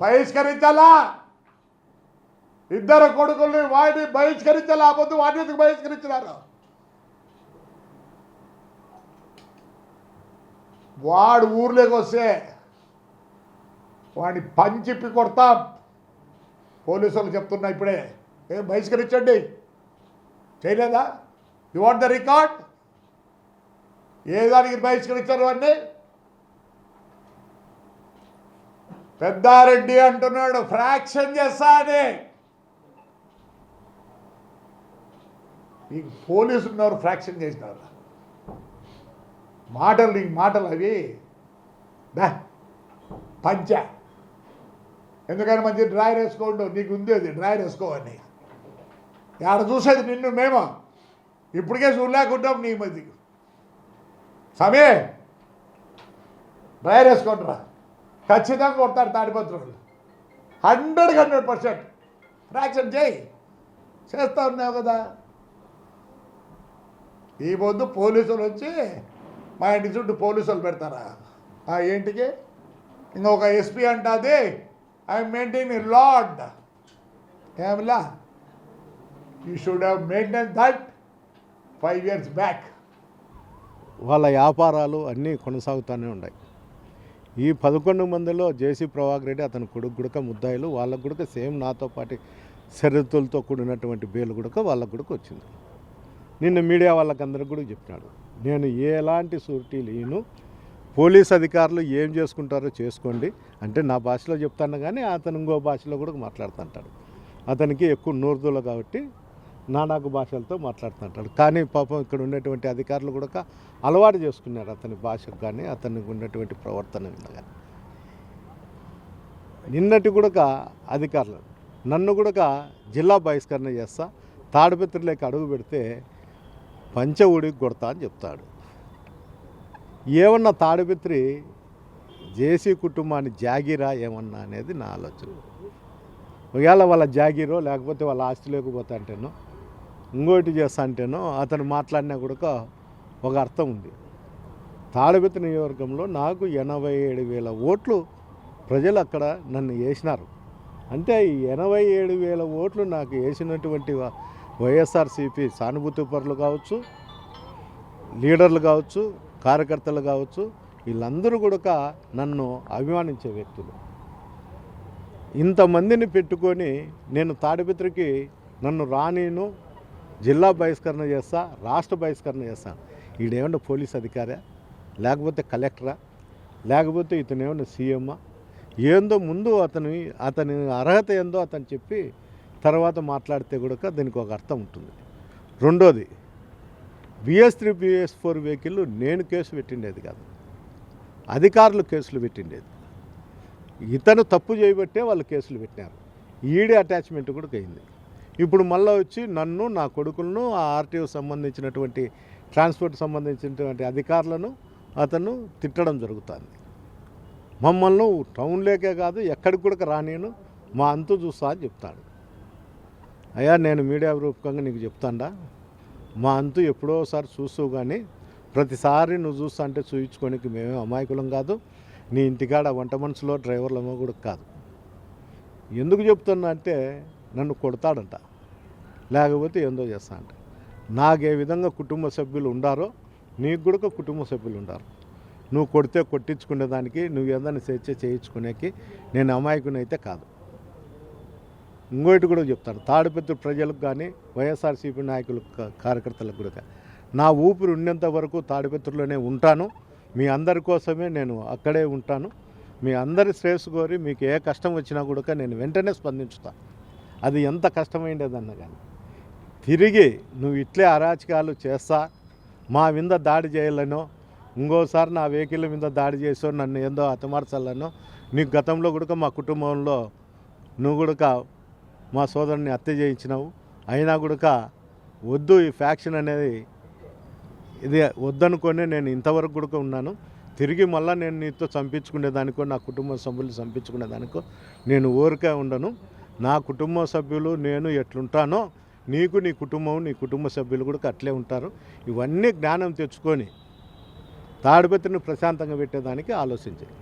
బహిష్కరించాలా? ఇద్దరు కొడుకుల్ని వాడిని బహిష్కరించాలా? పొద్దు వాడిని ఎందుకు బహిష్కరించినారు? వాడు ఊర్లోకి వస్తే వాడిని పంచిప్పి కొడతాం. పోలీసులు చెప్తున్నా ఇప్పుడే. ఏం బహిష్కరించండి? చేయలేదా? యు వాంట్ ద రికార్డ్ ఏ దానికి బహిష్కరించారు అన్నీ పెద్దారెడ్డి అంటున్నాడు ఫ్రాక్షన్ చేస్తా అని నీకు పోలీసులు ఉన్నారు ఫ్రాక్షన్ చేసినారు? మాటలు నీకు మాటలు అవి. దా పంచ. ఎందుకని మంచి డ్రాయర్ వేసుకోండు? నీకు ఉంది అది డ్రాయర్ వేసుకోవని. ఆడ చూసేది నిన్ను మేము? ఇప్పటికే చూడలేకుంటాం నీ మధ్య సమే వేసుకోండి రా ఖచ్చితంగా కొడతారు తాడిపత్రులు. Hundred hundred percent. ఫ్రాక్షన్ చేయి. చేస్తా ఉన్నావు కదా. ఈ పొద్దు పోలీసులు వచ్చి మా ఇంటి చుట్టూ పోలీసులు పెడతారా? ఆ ఏంటికి? ఇంకొక ఎస్పీ అంటుంది ఐ మెయింటైన్ లాడ్ ఏమిలా? You should have maintain that five years back వాళ్ళ వ్యాపారాలు అన్నీ కొనసాగుతూనే ఉన్నాయి. ఈ పదకొండు మందిలో జేసీ ప్రభాకర్ రెడ్డి అతని కొడుకు గుడక ముద్దాయిలు వాళ్ళకు గుడక సేమ్ నాతో పాటు షరతులతో కూడినటువంటి బేలు గుడక వాళ్ళకు గుడక వచ్చింది. నిన్న మీడియా వాళ్ళకందరికి కూడా చెప్పినాడు. నేను ఎలాంటి సూరిటీ లేను. పోలీస్ అధికారులు ఏం చేసుకుంటారో చేసుకోండి. అంటే నా భాషలో చెప్తాను కానీ అతను ఇంకో భాషలో కూడా మాట్లాడుతుంటాడు. అతనికి ఎక్కువ నూరుదులు కాబట్టి నానాకు భాషలతో మాట్లాడుతుంటాడు. కానీ పాపం ఇక్కడ ఉన్నటువంటి అధికారులు కూడా అలవాటు చేసుకున్నారు అతని భాషకు కానీ అతనికి ఉన్నటువంటి ప్రవర్తన కానీ. నిన్నటి కూడా అధికారులు నన్ను కూడా జిల్లా బహిష్కరణ చేస్తా తాడిపత్రిలోకి అడుగు పెడితే పంచ ఊడికి కొడతా అని చెప్తాడు. ఏమన్నా తాడిపత్రి జేసీ కుటుంబాన్ని జాగీరా ఏమన్నా అనేది నా ఆలోచన. ఒకవేళ వాళ్ళ జాగీరో లేకపోతే వాళ్ళ ఆస్తి లేకపోతే అంటేనో ఇంకోటి చేస్తా అంటేనో అతను మాట్లాడినా కూడా ఒక అర్థం ఉంది. తాడిపత్రి నియోజకవర్గంలో నాకు ఎనభై ఏడు వేల ఓట్లు ప్రజలు అక్కడ నన్ను వేసినారు. అంటే ఈ ఎనభై ఏడు వేల ఓట్లు నాకు వేసినటువంటి వా- వైఎస్ఆర్సీపీ సానుభూతి పరులు కావచ్చు లీడర్లు కావచ్చు కార్యకర్తలు కావచ్చు వీళ్ళందరూ కూడా నన్ను అభిమానించే వ్యక్తులు. ఇంతమందిని పెట్టుకొని నేను తాడిపిత్రికి నన్ను రానీను జిల్లా బహిష్కరణ చేస్తా రాష్ట్ర బహిష్కరణ చేస్తా. ఈడేమన్నా పోలీస్ అధికారా? లేకపోతే కలెక్టరా? లేకపోతే ఇతను ఏమన్నా సీఎమ్మా? ఏందో ముందు అతని అతని అర్హత ఏందో అతను చెప్పి తర్వాత మాట్లాడితే కూడా దీనికి ఒక అర్థం ఉంటుంది. రెండోది BS three BS four vehicle నేను కేసు పెట్టిండేది కాదు. అధికారులు కేసులు పెట్టిండేది. ఇతను తప్పు చేయబట్టే వాళ్ళు కేసులు పెట్టినారు. ఈడీ అటాచ్మెంట్ కూడా అయింది. ఇప్పుడు మళ్ళీ వచ్చి నన్ను నా కొడుకులను ఆ ఆర్టీఓ సంబంధించినటువంటి ట్రాన్స్పోర్ట్ సంబంధించినటువంటి అధికారులను అతను తిట్టడం జరుగుతుంది. మమ్మల్ని టౌన్లోకే కాదు ఎక్కడికి కూడా రానేను మా అంతు చూస్తా అని చెప్తాడు. అయ్యా నేను మీడియా రూపకంగా నీకు చెప్తాండా? మా అంతు ఎప్పుడోసారి చూస్తూ కానీ ప్రతిసారి నువ్వు చూస్తా అంటే చూయించుకోనికి మేమే అమాయకులం కాదు నీ ఇంటికాడ వంట మనసులో డ్రైవర్లమో కూడా కాదు. ఎందుకు చెప్తున్నా అంటే నన్ను కొడతాడంట. లేకపోతే ఏందో చేస్తా అంట. నాకు ఏ విధంగా కుటుంబ సభ్యులు ఉండారో నీకు కూడా కుటుంబ సభ్యులు ఉండారు. నువ్వు కొడితే కొట్టించుకునేదానికి నువ్వు ఏదైనా స్వేచ్ఛ చేయించుకునేకి నేను అమాయకుని అయితే కాదు. ఇంకోటి కూడా చెప్తాను తాడిపత్రి ప్రజలకు కానీ వైఎస్ఆర్సీపీ నాయకులకు కార్యకర్తలకు కూడా. నా ఊపిరి ఉన్నంత వరకు తాడిపత్రిలోనే ఉంటాను. మీ అందరి కోసమే నేను అక్కడే ఉంటాను. మీ అందరి శ్రేయస్సు కోరి మీకు ఏ కష్టం వచ్చినా కూడా నేను వెంటనే స్పందించుతాను అది ఎంత కష్టమైండేదన్న కానీ. తిరిగి నువ్వు ఇట్లే అరాచకాలు చేస్తా మా మీద దాడి చేయలేనో ఇంకోసారి నా వెహికల్ మీద దాడి చేసో నన్ను ఏందో అతమార్చాలను నీకు గతంలో కూడా మా కుటుంబంలో నువ్వు కూడా మా సోదరుని హత్య చేయించినావు అయినా కూడా వద్దు ఈ ఫ్యాక్షన్ అనేది ఇది వద్దనుకొని నేను ఇంతవరకు కూడా ఉన్నాను. తిరిగి మళ్ళీ నేను నీతో చంపించుకునేదానికో నా కుటుంబ సభ్యులు చంపించుకునేదానికో నేను ఊరికే ఉండను. నా కుటుంబ సభ్యులు నేను ఎట్లుంటానో నీకు నీ కుటుంబం నీ కుటుంబ సభ్యులు కూడా అట్లే ఉంటారు. ఇవన్నీ జ్ఞానం తెచ్చుకొని తాడిపత్రిని ప్రశాంతంగా పెట్టేదానికి ఆలోచించాలి